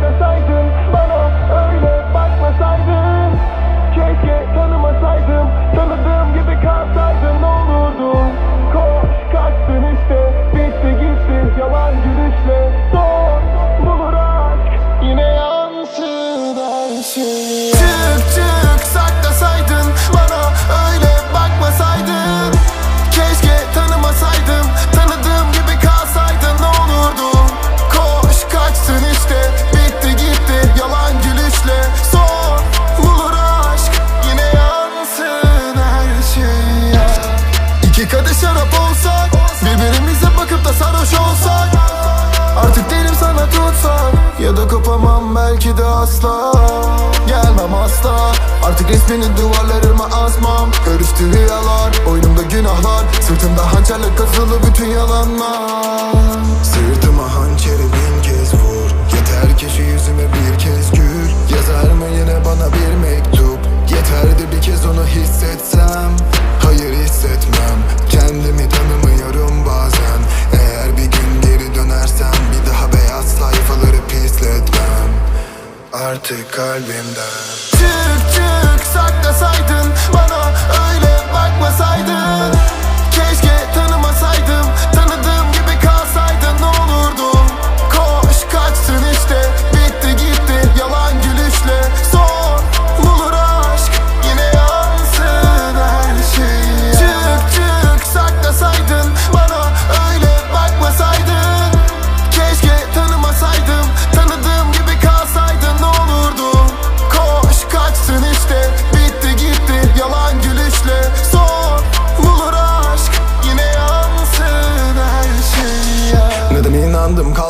the Titan. Belki de asla. Gelmem asla. Artık resmini duvarlarıma asmam. Karıştı rüyalar Oyunumda günahlar. Sırtımda hançerle kazılı bütün yalanlar. Sırt artık kalbimden. Çık çık saklasaydın